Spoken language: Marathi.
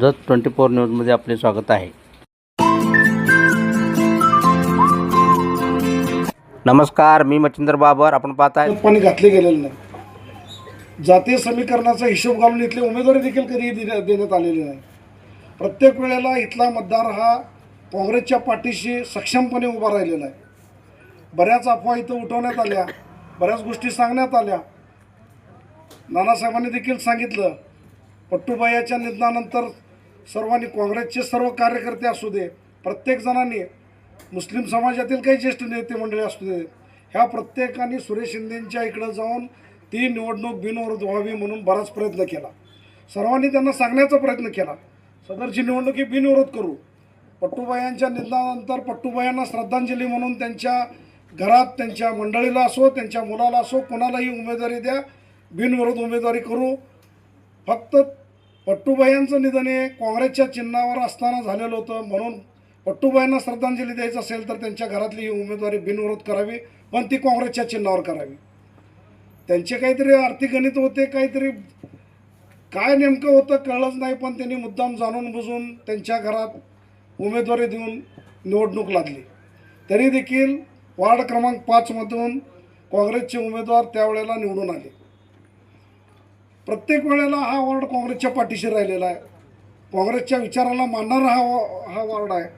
जत ट्वेंटी फोर न्यूजमध्ये आपले स्वागत आहे. नमस्कार मी मच्छिंद्र बाबर. आपण पाहताय पाणी घातले गेलेलं नाही. जातीय समीकरणाचा हिशोब घालून इथली उमेदवारी देखील कधी देण्या- देण्यात आलेली नाही. प्रत्येक वेळेला इथला मतदार हा काँग्रेसच्या पाठीशी सक्षमपणे उभा राहिलेला आहे. बऱ्याच अफवा इथं उठवण्यात आल्या बऱ्याच गोष्टी सांगण्यात आल्या. नानासाहेबांनी देखील सांगितलं पट्टूबाईच्या निधनानंतर सर्वांनी काँग्रेसचे सर्व कार्यकर्ते असू दे प्रत्येक जणांनी मुस्लिम समाजातील काही ज्येष्ठ नेते मंडळी असू दे ह्या प्रत्येकाने सुरेश शिंदेंच्या इकडं जाऊन ती निवडणूक बिनविरोध व्हावी म्हणून बराच प्रयत्न केला. सर्वांनी त्यांना सांगण्याचा प्रयत्न केला सदरची निवडणूक ही बिनविरोध करू. पट्टूबायांच्या निधनानंतर पट्टूबायांना श्रद्धांजली म्हणून त्यांच्या घरात त्यांच्या मंडळीला असो त्यांच्या मुलाला असो कोणालाही उमेदवारी द्या बिनविरोध उमेदवारी करू. फक्त पट्टूबाईंचं निधन हे काँग्रेसच्या चिन्हावर असताना झालेलं होतं. म्हणून पट्टूबाईंना श्रद्धांजली द्यायचं असेल तर त्यांच्या घरातली ही उमेदवारी बिनविरोध करावी पण ती काँग्रेसच्या चिन्हावर करावी. त्यांचे काहीतरी आर्थिक गणित होते काहीतरी काय नेमकं होतं कळलंच नाही पण त्यांनी मुद्दाम जाणून बुजून त्यांच्या घरात उमेदवारी देऊन निवडणूक लागली तरी देखील वार्ड क्रमांक पाचमधून काँग्रेसचे उमेदवार त्यावेळेला निवडून आले. प्रत्येक वेळेला हा वॉर्ड काँग्रेसच्या पाठीशी राहिलेला आहे. काँग्रेसच्या विचाराला मानणारा हा हा वॉर्ड आहे.